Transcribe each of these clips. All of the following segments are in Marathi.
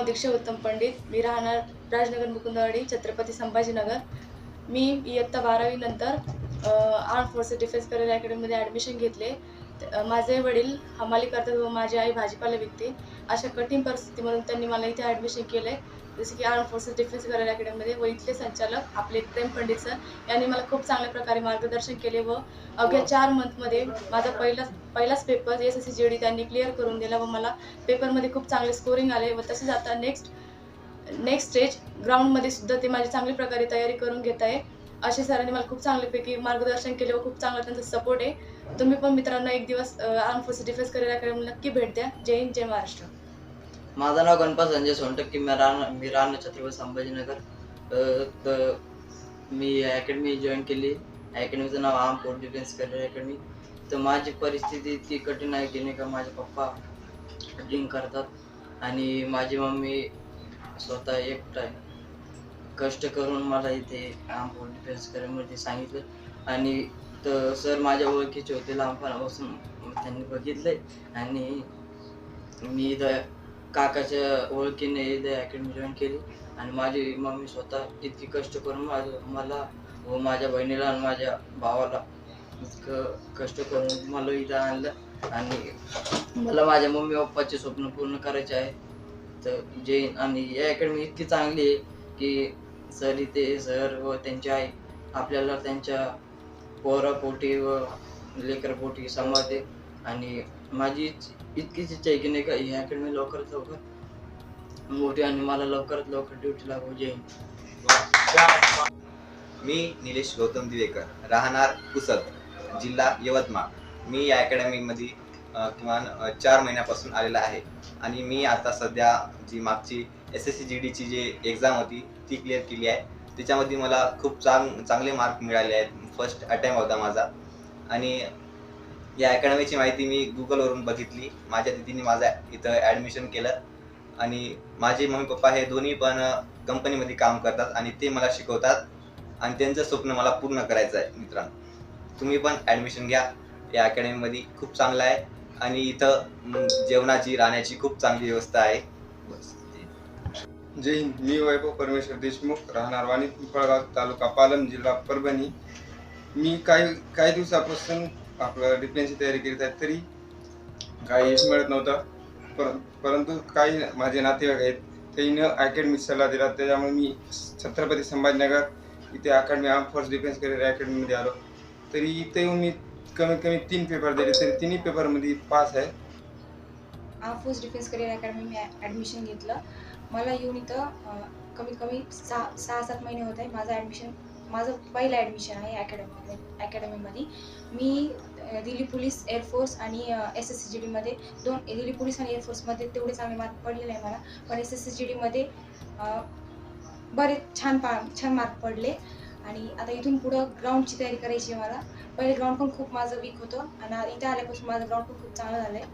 नाव दीक्षा उत्तम पंडित मी राहणार राजनगर मुकुंदवाडी छत्रपती संभाजीनगर. मी इयत्ता बारावीनंतर आर्म फोर्सेस डिफेन्स करिअर अकॅडमीमध्ये ॲडमिशन घेतले. माझे वडील हमाली करतात व माझी आई भाजीपाला विकते. अशा कठीण परिस्थितीमधून त्यांनी मला इथे ॲडमिशन केलं आहे जसे की आर्म फोर्सेस डिफेन्स करिअर अकॅडमीमध्ये व इथले संचालक आपले प्रेम पंडित सर यांनी मला खूप चांगल्या प्रकारे मार्गदर्शन केले व अवघ्या चार मंथमध्ये माझा पहिला पहिलाच paper S S C G D त्यांनी क्लिअर करून दिला व मला पेपरमध्ये खूप चांगले स्कोरिंग आले व तसेच आता नेक्स्ट नेक्स्ट स्टेज ग्राउंडमध्ये सुद्धा ते माझी चांगली प्रकारे तयारी करून घेत आहे. असे सरांनी मला खूप चांगल्यापैकी मार्गदर्शन केले व खूप चांगला त्यांचा सपोर्ट आहे. तुम्ही पण मित्रांनो एक दिवस Arm Force Defence Career Academy नक्की भेट द्या. जय हिंद जय महाराष्ट्र. माझं नाव गणपत संजय सोनटक्के मी रान मी राहणार छत्रपती संभाजीनगर. तर मी अकॅडमी जॉईन केली. अकॅडमीचं नाव आम पोर्ट डिफेन्स करिअर अकॅडमी तर माझी परिस्थिती इतकी कठीण आहे की नाही का माझे पप्पा ड्रिंक करतात आणि माझी मम्मी स्वतः एकटा कष्ट करून मला इथे आम पोर्ट डिफेन्स करिअरमध्ये सांगितलं. आणि तर सर माझ्या ओळखीचे होते लांबपणापासून त्यांनी बघितले आणि मी इथं काकाच्या ओळखीने इथे अकॅडमी जॉईन केली. आणि माझी मम्मी स्वतः इतकी कष्ट करून माझं मला व माझ्या बहिणीला आणि माझ्या भावाला इतकं कष्ट करून मला इथं आणलं. आणि मला माझ्या मम्मी पप्पाचे स्वप्न पूर्ण करायचे आहे. तर जे आणि या अकॅडमी इतकी चांगली आहे की सर इथे सर व त्यांची आई आपल्याला त्यांच्या पोरापोटी व लेकरपोटी सांभाळते. आणि माझी इच- इतकीच इच्छा आहे की नाही का ही अकॅडमी लवकरात लवकर मोठी आणि मला लवकरात लवकर ड्युटी लागू जय मी निलेश गौतम दिवेकर राहणार पुसद जिल्हा यवतमाळ. मी या अकॅडमीमध्ये किमान चार महिन्यापासून आलेला आहे. आणि मी आता सध्या जी मागची एस एस सी जी डीची जी एक्झाम होती ती क्लिअर केली आहे. त्याच्यामध्ये मला खूप चांग चांगले मार्क मिळाले आहेत. फर्स्ट अटेम्प होता माझा. आणि या अकॅडमीची माहिती मी गुगलवरून बघितली. माझ्या दिदीने माझं इथं ॲडमिशन केलं. आणि माझे मम्मी पप्पा हे दोन्ही पण कंपनीमध्ये काम करतात आणि ते मला शिकवतात. आणि त्यांचं स्वप्न मला पूर्ण करायचं आहे मित्रांनो. तुम्ही पण ॲडमिशन घ्या. या अकॅडमीमध्ये खूप चांगलं आहे. आणि इथं जेवणाची राहण्याची खूप चांगली व्यवस्था आहे. बस. जय हिंद. मी वैभव परमेश्वर देशमुख राहणार वाणी पिंपळगाव तालुका पालम जिल्हा परभणी. मी काही काही दिवसापासून आपलं डिफेन्सची तयारी करीत आहेत तरी काही यश मिळत नव्हतं. पर परंतु काही माझे नातेवाईक आहेत त्यांनी अकॅडमी सल्ला दिला त्याच्यामुळे मी छत्रपती संभाजीनगर इथे academy Arm Force Defence Career अकॅडमीमध्ये आलो. तरी इथे येऊन मी कमीत कमी तीन पेपर दिले तरी तिन्ही पेपरमध्ये पास आहे. फोर्स डिफेन्स करिअर अकॅडमी मी ॲडमिशन घेतलं. मला येऊन इथं कमीत कमी सहा सहा सात महिने होत आहे माझं ॲडमिशन माझं पहिलं ॲडमिशन आहे अकॅडमीमध्ये अकॅडमीमध्ये मी दिल्ली पोलीस एअरफोर्स आणि एस एस सी जी डीमध्ये दोन दिल्ली पोलीस आणि एअरफोर्समध्ये तेवढे चांगले मार्क पडलेले आहे मला. पण एस एस सी जी डीमध्ये बरेच छान पा छान मार्क पडले. आणि आता इथून पुढं ग्राउंडची तयारी करायची आहे मला. पहिले ग्राउंड पण खूप माझं वीक होतं आणि इथं आल्यापासून माझं ग्राउंड पण खूप चांगलं झालं आहे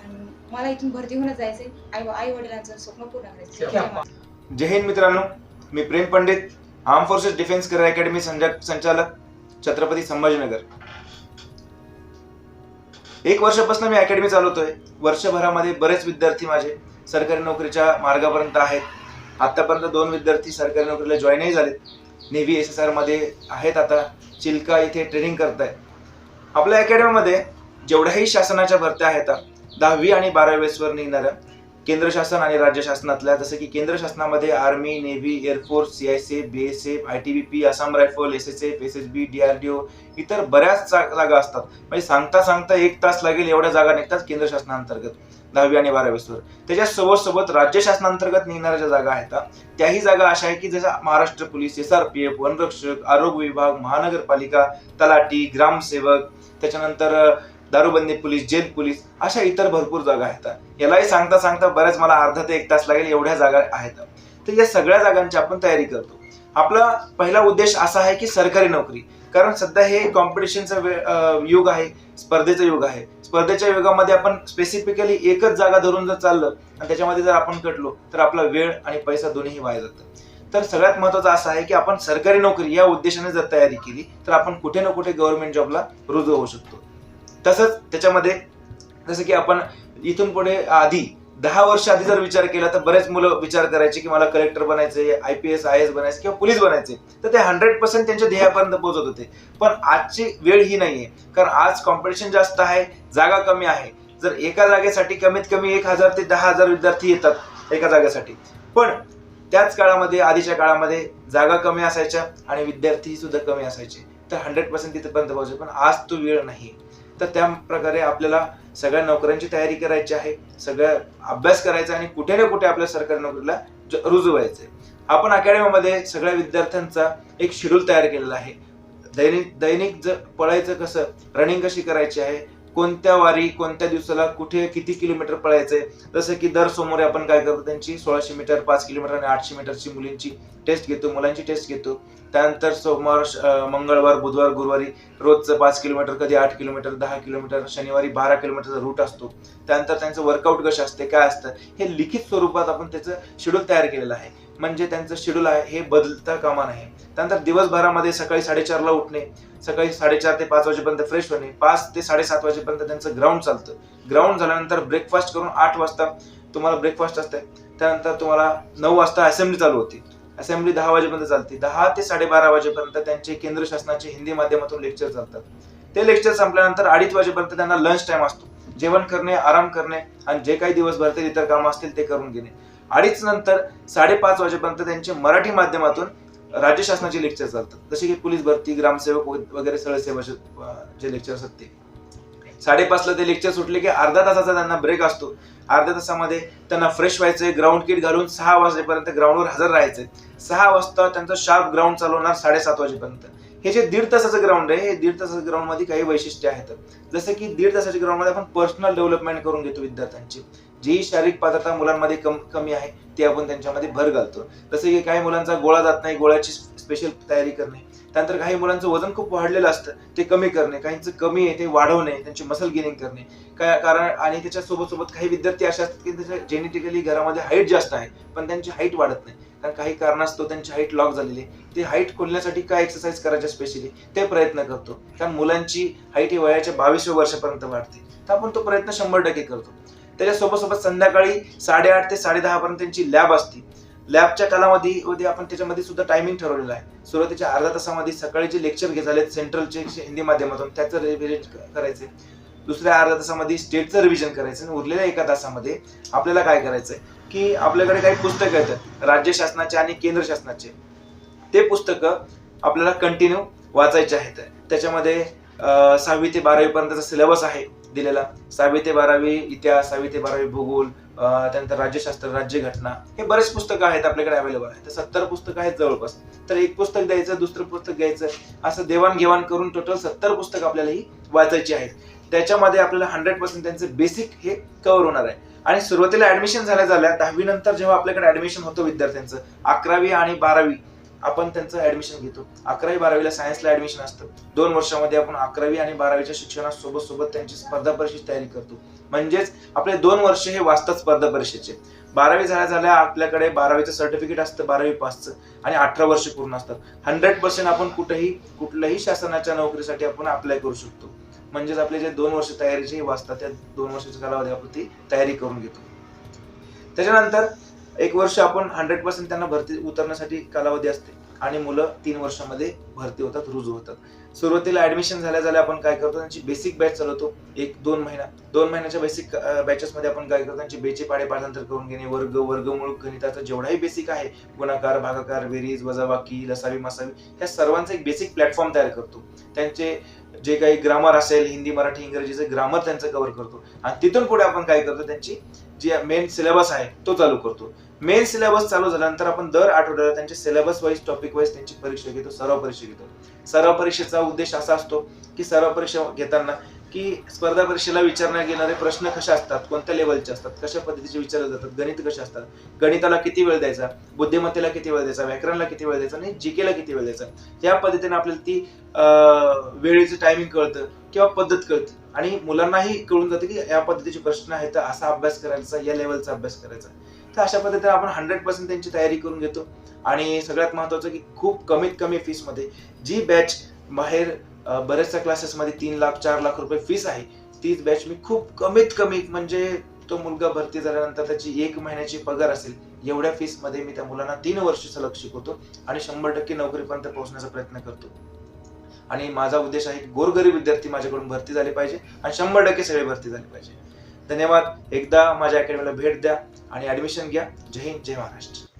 आणि मला इथून भरती होऊनच जायचंय. आई आई वडिलांचं स्वप्न पूर्ण करायचं जय हिंद मित्रांनो मी Prem Pandit. Arm Forces Defence Career Academy संचालक छत्रपती संभाजीनगर. एक वर्षापासून मी अकॅडमी चालवतोय. वर्षभरामध्ये बरेच विद्यार्थी माझे सरकारी नोकरीच्या मार्गापर्यंत आहेत. आतापर्यंत दोन विद्यार्थी सरकारी नोकरीला जॉईनही झालेत. नेव्ही एस एस आरमध्ये आहेत आता. चिल्का इथे ट्रेनिंग करतायत. आपल्या अकॅडमीमध्ये जेवढ्याही शासनाच्या भरत्या आहेत दहावी आणि बारावीसवर निघणाऱ्या केंद्र शासन आणि राज्य शासनातल्या जसं की केंद्र शासनामध्ये army navy air force C I C F B S F I T B P Assam rifle S S F S S B D R D O इतर बऱ्याच जा- जागा असतात. म्हणजे सांगता सांगता एक तास लागेल एवढ्या जागा निघतात केंद्र शासनांतर्गत दहावी आणि बारावीसवर त्याच्या सोबत सोबत राज्य शासनांतर्गत निघणाऱ्या ज्या जागा आहेत त्याही जागा अशा आहे की जशा Maharashtra police S R P F वनरक्षक आरोग्य विभाग महानगरपालिका तलाठी ग्रामसेवक त्याच्यानंतर दारूबंदी पोलीस जेल पोलीस अशा इतर भरपूर जागा आहेत. यालाही सांगता सांगता बऱ्याच मला अर्धा ते एक तास लागेल एवढ्या जागा आहेत. तर या सगळ्या जागांची आपण तयारी करतो. आपला पहिला उद्देश असा आहे की सरकारी नोकरी. कारण सध्या हे कॉम्पिटिशनचं युग आहे स्पर्धेचं युग आहे. स्पर्धेच्या युगामध्ये आपण स्पेसिफिकली एकच जागा धरून जर चाललं आणि त्याच्यामध्ये जर आपण कटलो तर आपला वेळ आणि पैसा दोन्हीही वाया जातं. तर सगळ्यात महत्वाचं असं आहे की आपण सरकारी नोकरी या उद्देशाने जर तयारी केली तर आपण कुठे ना कुठे गव्हर्नमेंट जॉबला रुजू होऊ शकतो. तसंच त्याच्यामध्ये जसं की आपण इथून पुढे आधी दहा वर्ष आधी जर विचार केला तर बरेच मुलं विचार करायचे की मला कलेक्टर बनायचे I P S I S बनायचे किंवा पोलीस बनायचे तर ते हंड्रेड पर्सेंट त्यांच्या ध्येयापर्यंत पोहोचत होते. पण आजची वेळ ही नाहीये. कारण आज कॉम्पिटिशन जास्त आहे जागा कमी आहे. जर एका जागेसाठी कमीत कमी एक हजार ते दहा हजार विद्यार्थी येतात एका जागेसाठी. पण त्याच काळामध्ये आधीच्या काळामध्ये जागा कमी असायच्या आणि विद्यार्थी सुद्धा कमी असायचे. तर हंड्रेड पर्सेंट तिथपर्यंत पोहोचले. पण आज तो वेळ नाही तर त्या प्रकारे आपल्याला सगळ्या नोकऱ्यांची तयारी करायची आहे सगळं अभ्यास करायचा आणि कुठे ना कुठे आपल्या सरकारी नोकरीला ज- रुजू आपण अकॅडमीमध्ये सगळ्या विद्यार्थ्यांचा एक शेड्यूल तयार केलेला आहे. दैनिक दैनिक जर पळायचं कसं रनिंग कशी करायची आहे कोणत्या वारी कोणत्या दिवसाला कुठे किती किलोमीटर पळायचंय जसं की दर सोमवारी आपण काय करतो त्यांची सोळाशे मीटर पाच किलोमीटर आणि आठशे मीटरची मुलींची टेस्ट घेतो मुलांची टेस्ट घेतो. त्यानंतर सोमवार श- मंगळवार बुधवार गुरुवारी रोजचं पाच किलोमीटर कधी आठ किलोमीटर दहा किलोमीटर शनिवारी बारा किलोमीटरचा रूट असतो. त्यानंतर त्यांचं वर्कआउट कसे असते काय असतं हे लिखित स्वरूपात आपण त्याचं शेड्यूल तयार केलेलं आहे. म्हणजे त्यांचं शेड्यूल आहे हे बदलता कामा नाही त्यानंतर दिवसभरामध्ये सकाळी साडेचारला उठणे सकाळी साडेचार ते पाच वाजेपर्यंत फ्रेश होणे पाच ते साडेसात वाजेपर्यंत त्यांचं ग्राउंड चालतं. ग्राउंड झाल्यानंतर ब्रेकफास्ट करून आठ वाजता तुम्हाला ब्रेकफास्ट असते त्यानंतर तुम्हाला नऊ वाजता असेंब्ली चालू होती. असेंब्ली दहा वाजेपर्यंत चालते. दहा ते साडेबारा वाजेपर्यंत त्यांचे केंद्र शासनाचे हिंदी माध्यमातून लेक्चर चालतात. ते लेक्चर संपल्यानंतर अडीच वाजेपर्यंत त्यांना लंच टाइम असतो. जेवण करणे आराम करणे आणि जे काही दिवस भरतील इतर कामं असतील ते करून घेणे. अडीच नंतर साडेपाच वाजेपर्यंत त्यांचे मराठी माध्यमातून राज्य शासनाचे लेक्चर चालतात. जसे की पोलीस भरती ग्रामसेवक वगैरे सगळे सेवाचे जे लेक्चर असतात ते. साडेपाचला ते लेक्चर सुटले की अर्धा तासाचा त्यांना ब्रेक असतो. अर्ध्या तासामध्ये त्यांना फ्रेश व्हायचंय ग्राउंड किट घालून सहा वाजेपर्यंत ग्राउंडवर हजर राहायचंय. सहा वाजता त्यांचं शार्प ग्राउंड चालवणार साडेसात वाजेपर्यंत. हे जे दीड तासाचं ग्राउंड आहे हे दीड तासाचं ग्राउंडमध्ये काही वैशिष्ट्य आहेत. जसं की दीड तासाच्या ग्राउंडमध्ये आपण पर्सनल डेव्हलपमेंट करून घेतो विद्यार्थ्यांची. जी शारीरिक पात्रता मुलांमध्ये कम कमी आहे ती आपण त्यांच्यामध्ये भर घालतो. जसं की काही मुलांचा गोळा जात नाही गोळ्याची स्पेशल तयारी करणे. त्यानंतर काही मुलांचं वजन खूप वाढलेलं असतं ते कमी करणे. काहींचं कमी आहे ते वाढवणे त्यांची मसल गेनिंग करणे. काय कारण आणि त्याच्यासोबत सोबत काही विद्यार्थी असे असतात की त्याच्या जेनेटिकली घरामध्ये हाईट जास्त आहे पण त्यांची हाईट वाढत नाही. कारण काही कारणास्तव त्यांची हाईट लॉक झालेली आहे. ती हाईट खोलण्यासाठी काय एक्सरसाइज करायच्या स्पेशली ते प्रयत्न करतो. कारण मुलांची हाईट ही वयाच्या बावीसव्या वर्षापर्यंत वाढते. तर आपण तो प्रयत्न शंभर टक्के करतो. त्याच्यासोबत सोबत संध्याकाळी साडेआठ ते साडेदहा पर्यंत त्यांची लॅब असते. लॅबच्या कालामध्ये मध्ये आपण त्याच्यामध्ये सुद्धा टायमिंग ठरवलेला आहे. सुरुवातीच्या अर्धा तासामध्ये सकाळी जे लेक्चर घे झाले सेंट्रलचे हिंदी माध्यमातून त्याचं रिव्हिजन करायचे दुसऱ्या अर्धा तासामध्ये स्टेटचं रिव्हिजन करायचं आणि उरलेल्या एका तासामध्ये आपल्याला काय करायचंय? की आपल्याकडे काही पुस्तकं येतात राज्य शासनाचे आणि केंद्र शासनाचे. ते पुस्तकं आपल्याला कंटिन्यू वाचायचे आहेत. त्याच्यामध्ये सहावी ते बारावी पर्यंतचा सिलेबस आहे दिलेला. सहावी ते बारावी इतिहास सहावी ते बारावी भूगोल त्यानंतर राज्यशास्त्र राज्यघटना हे बरेच पुस्तकं आहेत आपल्याकडे अवेलेबल आहेत. तर सत्तर पुस्तकं आहेत जवळपास. तर एक पुस्तक द्यायचं दुसरं पुस्तक घ्यायचं असं देवाणघेवाण करून टोटल सत्तर पुस्तकं आपल्याला ही वाचायची आहेत. त्याच्यामध्ये आपल्याला हंड्रेड पर्सेंट त्यांचं बेसिक हे कव्हर होणार आहे. आणि सुरुवातीला ऍडमिशन झाल्या झाल्या दहावी नंतर जेव्हा आपल्याकडे ऍडमिशन होतं विद्यार्थ्यांचं अकरावी आणि बारावी आपण त्यांचं ऍडमिशन घेतो. अकरावी बारावीला सायन्सला ऍडमिशन असतं. दोन वर्षामध्ये आपण अकरावी आणि बारावीच्या शिक्षणासोबत सोबत त्यांची स्पर्धा परीक्षेची तयारी करतो. म्हणजेच आपले दोन वर्ष हे वाचतात स्पर्धा परीक्षेचे. बारावी झाल्या झाल्या आपल्याकडे बारावीचं सर्टिफिकेट असतं बारावी पासचं आणि अठरा वर्ष पूर्ण असतात. हंड्रेड पर्सेंट आपण कुठेही कुठल्याही शासनाच्या नोकरीसाठी आपण अप्लाय करू शकतो. म्हणजेच आपले जे दोन वर्ष तयारीचे वाचतात त्या दोन वर्षाच्या कालावधी आपण ती तयारी करून घेतो. त्याच्यानंतर एक वर्ष आपण हंड्रेड पर्सेंट त्यांना भरती उतरण्यासाठी कालावधी असते. आणि मुलं तीन वर्षामध्ये भरती होतात रुजू होतात. सुरुवातीला ऍडमिशन झाल्या झाल्या आपण काय करतो त्यांची बेसिक बॅच चालवतो. एक दोन महिना दोन महिन्याच्या बेसिक बॅचेस मध्ये आपण काय करतो त्यांची बेचे पाडे पाठांतर करून घेणे वर्ग वर्गमूळ गणिताचं जेवढाही बेसिक आहे गुणाकार भागाकार बेरीज वजाबाकी लसावी मसावी ह्या सर्वांचा एक बेसिक प्लॅटफॉर्म तयार करतो. त्यांचे जे काही ग्रामर असेल हिंदी मराठी इंग्रजीचं ग्रामर त्यांचं कव्हर करतो. आणि तिथून पुढे आपण काय करतो त्यांची जी मेन सिलेबस आहे तो चालू करतो. मेन सिलेबस चालू झाल्यानंतर आपण दर आठवड्याला त्यांचे सिलेबस वाईज टॉपिक वाईज त्यांची परीक्षा घेतो सराव परीक्षा घेतो. सराव परीक्षेचा उद्देश असा असतो की सराव परीक्षा घेताना की स्पर्धा परीक्षेला विचारण्यात येणारे प्रश्न कसे असतात कोणत्या लेवलचे असतात कशा पद्धतीचे विचारले जातात गणित कसे असतात गणिताला किती वेळ द्यायचा बुद्धिमत्तेला किती वेळ द्यायचा व्याकरणला किती वेळ द्यायचा आणि जीकेला किती वेळ द्यायचा या पद्धतीने आपल्याला ती वेळेचं टायमिंग कळतं किंवा पद्धत कळते. आणि मुलांनाही कळून जातं की या पद्धतीचे प्रश्न आहेत तर असा अभ्यास करायचा या लेवलचा अभ्यास करायचा. तर अशा पद्धतीने आपण हंड्रेड पर्सेंट त्यांची तयारी करून घेतो. आणि सगळ्यात महत्वाचं की खूप कमीत कमी फीसमध्ये जी बॅच बाहेर बऱ्याचशा क्लासेसमध्ये तीन लाख चार लाख रुपये फीस आहे तीच बॅच मी खूप कमीत कमी म्हणजे तो मुलगा भरती झाल्यानंतर त्याची एक महिन्याची पगार असेल एवढ्या फीसमध्ये मी त्या मुलांना तीन वर्ष सलग शिकवतो आणि शंभर टक्के नोकरीपर्यंत पोहोचण्याचा प्रयत्न करतो. आणि माझा उद्देश आहे गोरगरीब विद्यार्थी माझ्याकडून भरती झाले पाहिजे आणि शंभर टक्के सगळे भरती झाले पाहिजे. धन्यवाद. एकदा माझ्या अकॅडमीला भेट द्या आणि ऍडमिशन घ्या. जय हिंद जय महाराष्ट्र.